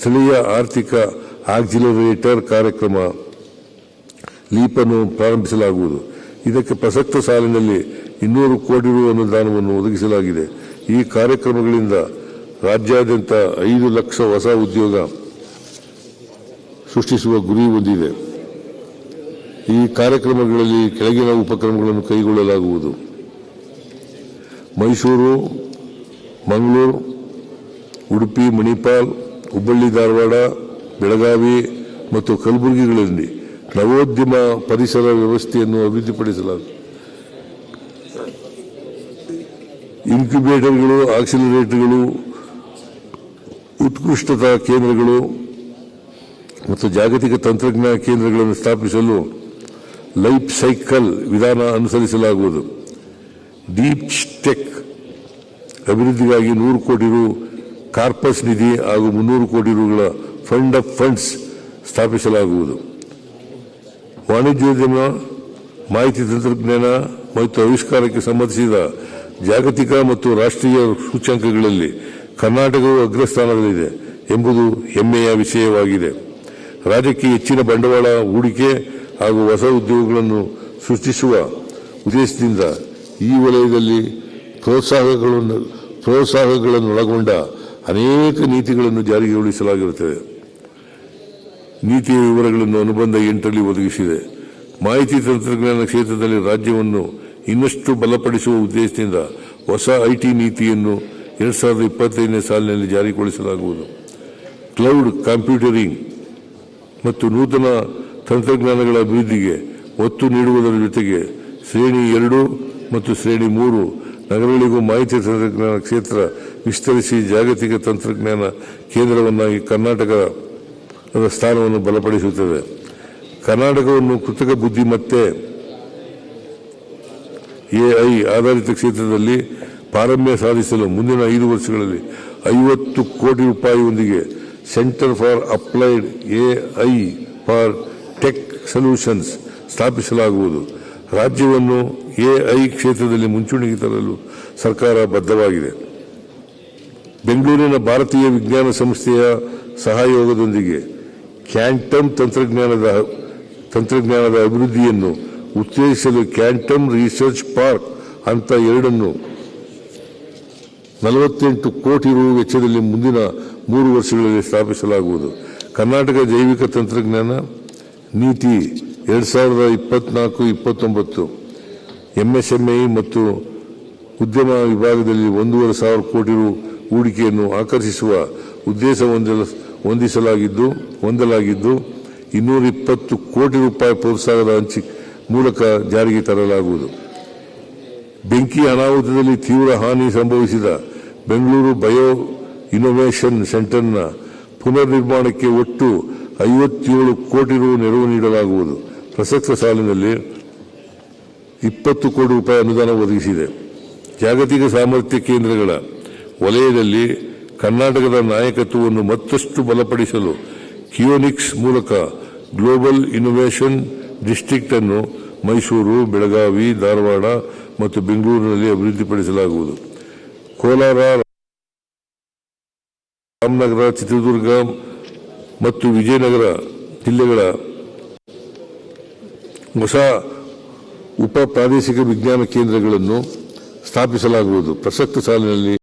ಸ್ಥಳೀಯ ಆರ್ಥಿಕ ಆಕ್ಸಿಲರೇಟರ್ ಕಾರ್ಯಕ್ರಮ ಲೀಪನ್ನು ಪ್ರಾರಂಭಿಸಲಾಗುವುದು. ಇದಕ್ಕೆ ಪ್ರಸಕ್ತ ಸಾಲಿನಲ್ಲಿ ಇನ್ನೂರು ಕೋಟಿ ರು ಅನುದಾನವನ್ನು ಒದಗಿಸಲಾಗಿದೆ. ಈ ಕಾರ್ಯಕ್ರಮಗಳಿಂದ ರಾಜ್ಯಾದ್ಯಂತ ಐದು ಲಕ್ಷ ಹೊಸ ಉದ್ಯೋಗ ಸೃಷ್ಟಿಸುವ ಗುರಿ ಹೊಂದಿದೆ. ಈ ಕಾರ್ಯಕ್ರಮಗಳಲ್ಲಿ ಕೆಳಗಿನ ಉಪಕ್ರಮಗಳನ್ನು ಕೈಗೊಳ್ಳಲಾಗುವುದು. ಮೈಸೂರು, ಮಂಗಳೂರು, ಉಡುಪಿ, ಮಣಿಪಾಲ್ ಹುಬ್ಬಳ್ಳಿ, ಧಾರವಾಡ, ಬೆಳಗಾವಿ ಮತ್ತು ಕಲಬುರಗಿಗಳಲ್ಲಿ ನವೋದ್ಯಮ ಪರಿಸರ ವ್ಯವಸ್ಥೆಯನ್ನು ಅಭಿವೃದ್ಧಿಪಡಿಸಲಾಗಿದೆ ಇನ್ಕ್ಯುಬೇಟರ್ಗಳು ಆಕ್ಸಿಲರೇಟರ್ಗಳು ಉತ್ಕೃಷ್ಟತಾ ಕೇಂದ್ರಗಳು ಮತ್ತು ಜಾಗತಿಕ ತಂತ್ರಜ್ಞಾನ ಕೇಂದ್ರಗಳನ್ನು ಸ್ಥಾಪಿಸಲು ಲೈಫ್ ಸೈಕಲ್ ವಿಧಾನ ಅನುಸರಿಸಲಾಗುವುದು. ಡೀಪ್ ಟೆಕ್ ಅಭಿವೃದ್ಧಿಗಾಗಿ ನೂರು ಕೋಟಿ ರು ಕಾರ್ಪಸ್ ನಿಧಿ ಹಾಗೂ ಮುನ್ನೂರು ಕೋಟಿ ರುಗಳ ಫಂಡ್ ಆಫ್ ಫಂಡ್ಸ್ ಸ್ಥಾಪಿಸಲಾಗುವುದು. ವಾಣಿಜ್ಯೋದ್ಯಮ ಮಾಹಿತಿ ತಂತ್ರಜ್ಞಾನ ಮತ್ತು ಆವಿಷ್ಕಾರಕ್ಕೆ ಸಂಬಂಧಿಸಿದ ಜಾಗತಿಕ ಮತ್ತು ರಾಷ್ಟ್ರೀಯ ಸೂಚ್ಯಂಕಗಳಲ್ಲಿ ಕರ್ನಾಟಕವು ಅಗ್ರಸ್ಥಾನದಲ್ಲಿದೆ ಎಂಬುದು ಹೆಮ್ಮೆಯ ವಿಷಯವಾಗಿದೆ. ರಾಜ್ಯಕ್ಕೆ ಹೆಚ್ಚಿನ ಬಂಡವಾಳ ಹೂಡಿಕೆ ಹಾಗೂ ಹೊಸ ಉದ್ಯೋಗಗಳನ್ನು ಸೃಷ್ಟಿಸುವ ಉದ್ದೇಶದಿಂದ ಈ ವಲಯದಲ್ಲಿ ಪ್ರೋತ್ಸಾಹಗಳನ್ನು, ಪ್ರೋತ್ಸಾಹಗಳನ್ನೊಳಗೊಂಡ ಅನೇಕ ನೀತಿಗಳನ್ನು ಜಾರಿಗೊಳಿಸಲಾಗಿರುತ್ತದೆ ನೀತಿಯ ವಿವರಗಳನ್ನು ಅನುಬಂಧ ಎಂಟರಲ್ಲಿ ಒದಗಿಸಿದೆ. ಮಾಹಿತಿ ತಂತ್ರಜ್ಞಾನ ಕ್ಷೇತ್ರದಲ್ಲಿ ರಾಜ್ಯವನ್ನು ಇನ್ನಷ್ಟು ಬಲಪಡಿಸುವ ಉದ್ದೇಶದಿಂದ ಹೊಸ ಐಟಿ ನೀತಿಯನ್ನು ಎರಡ್ ಸಾವಿರದ ಇಪ್ಪತ್ತೈದನೇ ಸಾಲಿನಲ್ಲಿ ಜಾರಿಗೊಳಿಸಲಾಗುವುದು. ಕ್ಲೌಡ್ ಕಂಪ್ಯೂಟರಿಂಗ್ ಮತ್ತು ನೂತನ ತಂತ್ರಜ್ಞಾನಗಳ ಅಭಿವೃದ್ಧಿಗೆ ಒತ್ತು ನೀಡುವುದರ ಜೊತೆಗೆ ಶ್ರೇಣಿ ಎರಡು ಮತ್ತು ಶ್ರೇಣಿ ಮೂರು ನಗರಗಳಿಗೂ ಮಾಹಿತಿ ತಂತ್ರಜ್ಞಾನ ಕ್ಷೇತ್ರ ವಿಸ್ತರಿಸಿ ಜಾಗತಿಕ ತಂತ್ರಜ್ಞಾನ ಕೇಂದ್ರವನ್ನಾಗಿ ಕರ್ನಾಟಕದ ಸ್ಥಾನವನ್ನು ಬಲಪಡಿಸುತ್ತದೆ. ಕರ್ನಾಟಕವನ್ನು ಕೃತಕ ಬುದ್ಧಿಮತ್ತೆ ಎಐ ಆಧಾರಿತ ಕ್ಷೇತ್ರದಲ್ಲಿ ಪಾರಮ್ಯ ಸಾಧಿಸಲು ಮುಂದಿನ ಐದು ವರ್ಷಗಳಲ್ಲಿ ಐವತ್ತು ಕೋಟಿ ರೂಪಾಯಿಯೊಂದಿಗೆ centre for applied AI for tech solutions ಸ್ಥಾಪಿಸಲಾಗುವುದು. ರಾಜ್ಯವನ್ನು ಎಐ ಕ್ಷೇತ್ರದಲ್ಲಿ ಮುಂಚೂಣಿಗೆ ತರಲು ಸರ್ಕಾರ ಬದ್ಧವಾಗಿದೆ. ಬೆಂಗಳೂರಿನ ಭಾರತೀಯ ವಿಜ್ಞಾನ ಸಂಸ್ಥೆಯ ಸಹಯೋಗದೊಂದಿಗೆ ಕ್ಯಾಂಟಮ್ ತಂತ್ರಜ್ಞಾನದ ತಂತ್ರಜ್ಞಾನದ ಅಭಿವೃದ್ಧಿಯನ್ನು ಉತ್ತೇಜಿಸಲು ಕ್ಯಾಂಟಮ್ ರಿಸರ್ಚ್ ಪಾರ್ಕ್ ಅಂತ ಎರಡನ್ನು ನಲವತ್ತೆಂಟು ಕೋಟಿ ರು ವೆಚ್ಚದಲ್ಲಿ ಮುಂದಿನ ಮೂರು ವರ್ಷಗಳಲ್ಲಿ ಸ್ಥಾಪಿಸಲಾಗುವುದು. ಕರ್ನಾಟಕ ಜೈವಿಕ ತಂತ್ರಜ್ಞಾನ ನೀತಿ ಎರಡು ಸಾವಿರದ ಇಪ್ಪತ್ನಾಲ್ಕು, ಇಪ್ಪತ್ತೊಂಬತ್ತು, ಎಂಎಸ್ಎಂಇ ಮತ್ತು ಉದ್ಯಮ ವಿಭಾಗದಲ್ಲಿ ಒಂದೂವರೆ ಸಾವಿರ ಕೋಟಿ ರು ಹೂಡಿಕೆಯನ್ನು ಆಕರ್ಷಿಸುವ ಉದ್ದೇಶ ಹೊಂದಿಸಲಾಗಿದ್ದು, ಹೊಂದಲಾಗಿದ್ದು ಇನ್ನೂರ ಇಪ್ಪತ್ತು ಕೋಟಿ ರೂಪಾಯಿ ಪ್ರೋತ್ಸಾಹದ ಹಂಚಿ ಮೂಲಕ ಜಾರಿಗೆ ತರಲಾಗುವುದು. ಬೆಂಕಿ ಅನಾಹುತದಲ್ಲಿ ತೀವ್ರ ಹಾನಿ ಸಂಭವಿಸಿದ ಬೆಂಗಳೂರು ಬಯೋ ಇನ್ನೋವೇಷನ್ ಸೆಂಟರ್ನ ಪುನರ್ ನಿರ್ಮಾಣಕ್ಕೆ ಒಟ್ಟು ಐವತ್ತೇಳು ಕೋಟಿ ರು ನೆರವು ನೀಡಲಾಗುವುದು. ಪ್ರಸಕ್ತ ಸಾಲಿನಲ್ಲಿ ಇಪ್ಪತ್ತು ಕೋಟಿ ರೂಪಾಯಿ ಅನುದಾನ ಒದಗಿಸಿದೆ. ಜಾಗತಿಕ ಸಾಮರ್ಥ್ಯ ಕೇಂದ್ರಗಳ ವಲಯದಲ್ಲಿ ಕರ್ನಾಟಕದ ನಾಯಕತ್ವವನ್ನು ಮತ್ತಷ್ಟು ಬಲಪಡಿಸಲು ಕಿಯೋನಿಕ್ಸ್ ಮೂಲಕ ಗ್ಲೋಬಲ್ ಇನ್ನೋವೇಷನ್ ಡಿಸ್ಟಿಕ್ಟ್ ಅನ್ನು ಮೈಸೂರು, ಬೆಳಗಾವಿ, ಧಾರವಾಡ ಮತ್ತು ಬೆಂಗಳೂರಿನಲ್ಲಿ ಅಭಿವೃದ್ಧಿಪಡಿಸಲಾಗುವುದು. ಕೋಲಾರ, ರಾಮನಗರ, ಚಿತ್ರದುರ್ಗ ಮತ್ತು ವಿಜಯನಗರ ಜಿಲ್ಲೆಗಳ ಹೊಸ ಉಪ ಪ್ರಾದೇಶಿಕ ವಿಜ್ಞಾನ ಕೇಂದ್ರಗಳನ್ನು ಸ್ಥಾಪಿಸಲಾಗುವುದು. ಪ್ರಸಕ್ತ ಸಾಲಿನಲ್ಲಿ